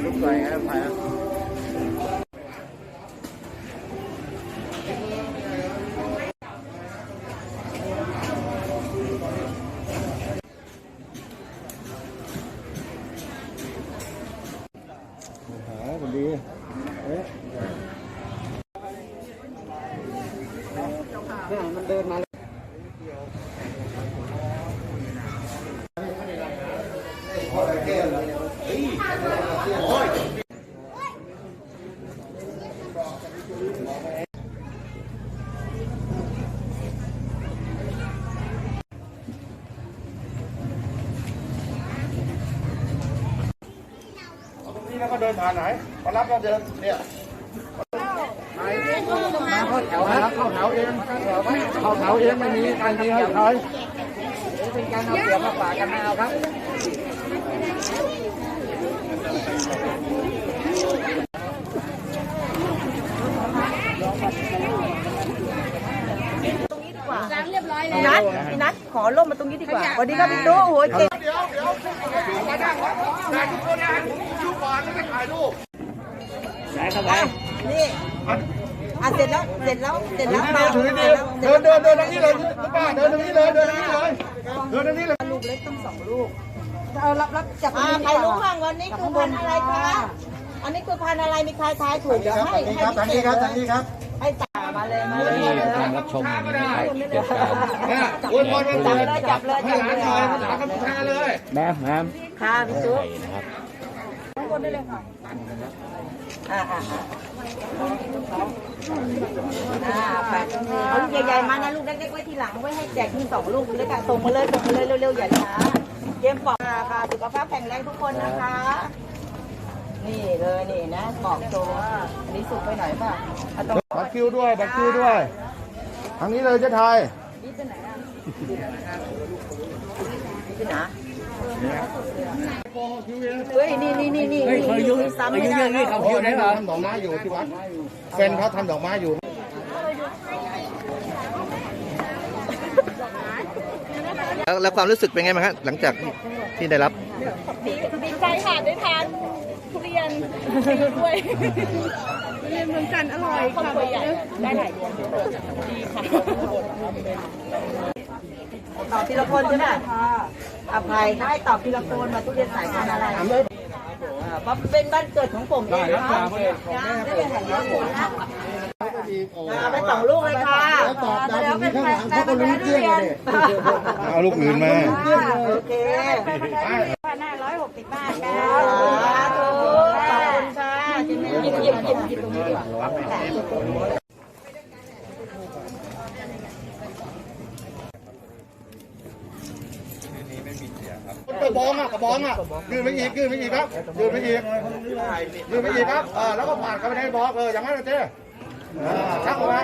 จับลูกใส่ให้ไปหาพอดีเอ๊ะเนี่ยมันเดินมา นี่ แล้วก็เดินผ่านไหนมารับเราเดินเนี่ยมาเข้าแถวนะเข้าแถวเองเข้าแถวเองไม่มีใครมีให้ใครเป็นการเอาเปรียบมาฝากกันไม่เอาครับล้างเรียบร้อยแล้วนัดพี่นัดขอล่มมาตรงนี้ดีกว่าสวัสดีครับพี่ตู้โอ้โหเก่งานั่งถ่ายทุกคนนะชุบก่อนแล้วก็ถ่ายรูปนี่อะเสร็จแล้ว เสร็จแล้ว เสร็จแล้วเดินถือดีเดินเดินเดินทางนี้เลยคุณป้าเดินทางนี้เลย เดินทางนี้เลย เดินทางนี้เลย ลูกเล็กต้องสองลูกเอารับรับจับอ่าใครรู้บ้างวันนี้คือพันธุ์อะไรคะ อันนี้คือพันธุ์อะไร มีใครทายถูกเดี๋ยวให้ให้ทางพี่นี้เกครับดทางนี้ครับให้ตามาเลยมาเลยมาเลยการรับชมนะครับเกี่ยวกับเนี่ยอวยพรวันจัเกิบดเลยจับเลยให้จับหลาเลยนหน่อยภาษากัมพูชาเลยแม่แม่ค่ะพี่ตู้ไทยนะครับอ่าอ่าอ่าอ่าไปเอาลูกใหญ่ๆมานะลูกเล็กๆไว้ทีหลังไว้ให้แจกที่สองลูกเลยค่ะส่งมาเลยส่งมาเลยเร็วๆอย่าช้าเกมปอกค่ะค่ะสุขภาพแข็งแรงทุกคนนะคะ นี่เลยนี่นะปอกโชว์อันนี้สุกไปหน่อยป่ะบัตรคิวด้วยบัตรคิวด้วยทางนี้เลยเจะไทยที่ไหนเฮ้ยนี่นี่นี่นี่นี่นี่ซ้ำไม่ได้นะโอ้ยทำดอกไม้อยู่ที่วัดแฟนเขาทำดอกไม้อยู่แล้วแล้วความรู้สึกเป็นไงบ้างครับหลังจากที่ที่ได้รับดีใจค่ะได้ทานทุเรียนด้วยทุเรียนเมืองจันทร์อร่อยครอบครัวใหญ่ได้หลายเดือนดีค่ะ ตอบทีละคนใช่ไหมอภัยให้ตอบทีละคนมาทุเรียนสายพันธุ์อะไรอ่าเพราะเป็นบ้านเกิดของผมเองนะคะได้เป็นของผมนะเอาไปสองลูกเลยค่ะแล้วตอบดาวนี้ข้างหลังเขาก็รู้เรื่องเลยเอาลูกอื่นมาโอเคพันห้าร้อยหกสิบบาทค่ะสาธุขอบคุณค่ะหยิบหยิบหยิบหยิบตรงนี้ดีกว่า กระบองอะกระบองอะยืนไม่อีกยืนไม่อีกครับยืนไม่อีกยืนไม่อีกครับเออแล้วก็ผ่านเข้าไปในบล็อกเอออย่างนั้นเลยเจ๊อ่าชักออกมา